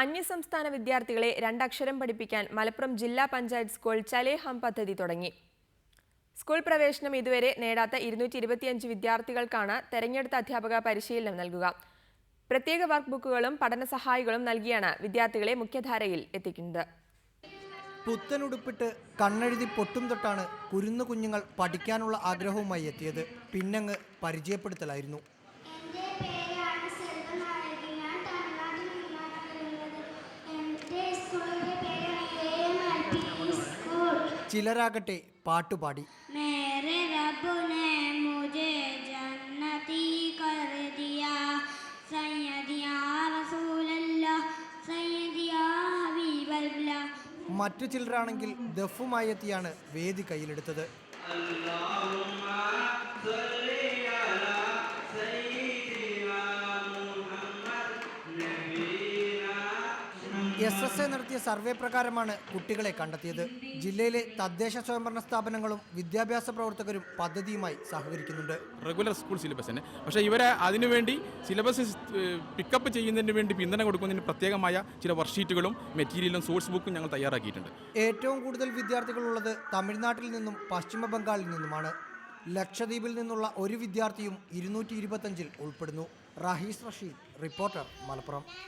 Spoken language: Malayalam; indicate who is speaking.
Speaker 1: അന്യസംസ്ഥാന വിദ്യാർത്ഥികളെ രണ്ടക്ഷരം പഠിപ്പിക്കാൻ മലപ്പുറം ജില്ലാ പഞ്ചായത്ത് സ്കൂൾ ചലേഹം പദ്ധതി തുടങ്ങി. സ്കൂൾ പ്രവേശനം ഇതുവരെ നേടാത്ത ഇരുന്നൂറ്റി ഇരുപത്തിയഞ്ച് വിദ്യാർത്ഥികൾക്കാണ് തെരഞ്ഞെടുത്ത അധ്യാപക പരിശീലനം നൽകുക. പ്രത്യേക വർക്ക് ബുക്കുകളും പഠന സഹായികളും നൽകിയാണ് വിദ്യാർത്ഥികളെ മുഖ്യധാരയിൽ എത്തിക്കുന്നത്.
Speaker 2: പുത്തനുടുപ്പിട്ട് കണ്ണെഴുതി പൊട്ടും തൊട്ടാണ് കുരുന്നു കുഞ്ഞുങ്ങൾ പഠിക്കാനുള്ള ആഗ്രഹവുമായി എത്തിയത്. പിന്നങ്ങ് പരിചയപ്പെടുത്തലായിരുന്നു. ചിലരാകട്ടെ പാട്ടുപാടി. മറ്റു ചിലരാണെങ്കിൽ ദഫുമായി എത്തിയാണ് വേദി കയ്യിലെടുത്തത്. അല്ലാഹു എസ് എസ് എ നടത്തിയ സർവേ പ്രകാരമാണ് കുട്ടികളെ കണ്ടെത്തിയത്. ജില്ലയിലെ തദ്ദേശ സ്വയംഭരണ സ്ഥാപനങ്ങളും വിദ്യാഭ്യാസ പ്രവർത്തകരും പദ്ധതിയുമായി സഹകരിക്കുന്നുണ്ട്.
Speaker 3: റെഗുലർ സ്കൂൾ സിലബസ് തന്നെ. പക്ഷേ ഇവരെ അതിനുവേണ്ടി സിലബസ് പിക്കപ്പ് ചെയ്യുന്നതിന് വേണ്ടി പിന്തുണ കൊടുക്കുന്നതിന് പ്രത്യേകമായ ചില വർക്ക്ഷീറ്റുകളും മെറ്റീരിയലും സോഴ്സ് ബുക്കും ഞങ്ങൾ തയ്യാറാക്കിയിട്ടുണ്ട്.
Speaker 2: ഏറ്റവും കൂടുതൽ വിദ്യാർത്ഥികളുള്ളത് തമിഴ്നാട്ടിൽ നിന്നും പശ്ചിമ ബംഗാളിൽ നിന്നുമാണ്. ലക്ഷദ്വീപിൽ നിന്നുള്ള ഒരു വിദ്യാർത്ഥിയും ഇരുന്നൂറ്റി ഇരുപത്തഞ്ചിൽ ഉൾപ്പെടുന്നു. റഹീസ് റഷീദ് റിപ്പോർട്ടർ മലപ്പുറം.